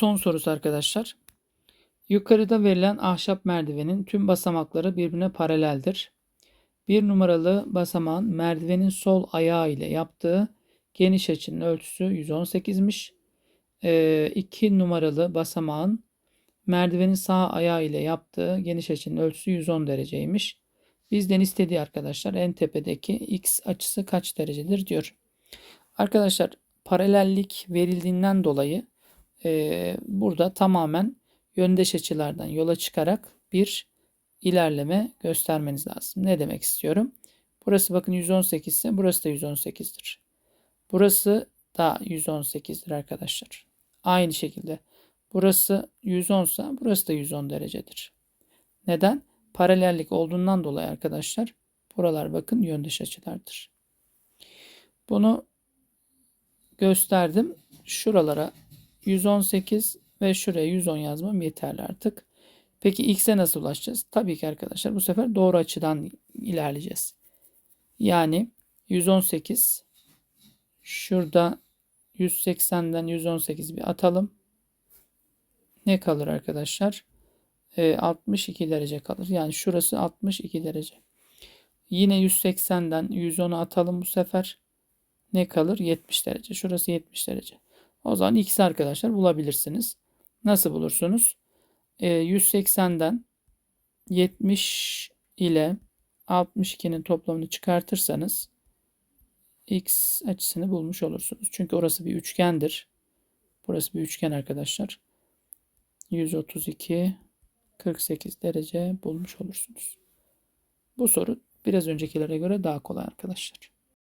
son sorusu arkadaşlar. Yukarıda verilen ahşap merdivenin tüm basamakları birbirine paraleldir. Bir numaralı basamağın merdivenin sol ayağı ile yaptığı geniş açının ölçüsü 118'miş. Ee, iki numaralı basamağın merdivenin sağ ayağı ile yaptığı geniş açının ölçüsü 110 dereceymiş. Bizden istediği arkadaşlar en tepedeki x açısı kaç derecedir diyor. Arkadaşlar paralellik verildiğinden dolayı e, burada tamamen yöndeş açılardan yola çıkarak bir ilerleme göstermeniz lazım. Ne demek istiyorum? Burası bakın 118 ise burası da 118'dir. Burası da 118'dir arkadaşlar. Aynı şekilde burası 110 ise burası da 110 derecedir. Neden? Paralellik olduğundan dolayı arkadaşlar buralar bakın yöndeş açılardır. Bunu gösterdim. Şuralara 118 ve şuraya 110 yazmam yeterli artık. Peki x'e nasıl ulaşacağız? Tabii ki arkadaşlar bu sefer doğru açıdan ilerleyeceğiz. Yani 118 şurada 180'den 118 bir atalım. Ne kalır arkadaşlar? E, 62 derece kalır. Yani şurası 62 derece. Yine 180'den 110'u atalım bu sefer. Ne kalır? 70 derece. Şurası 70 derece. O zaman x'i arkadaşlar bulabilirsiniz. Nasıl bulursunuz? E, 180'den 70 ile 62'nin toplamını çıkartırsanız x açısını bulmuş olursunuz. Çünkü orası bir üçgendir. Burası bir üçgen arkadaşlar. 132 48 derece bulmuş olursunuz. Bu soru biraz öncekilere göre daha kolay arkadaşlar.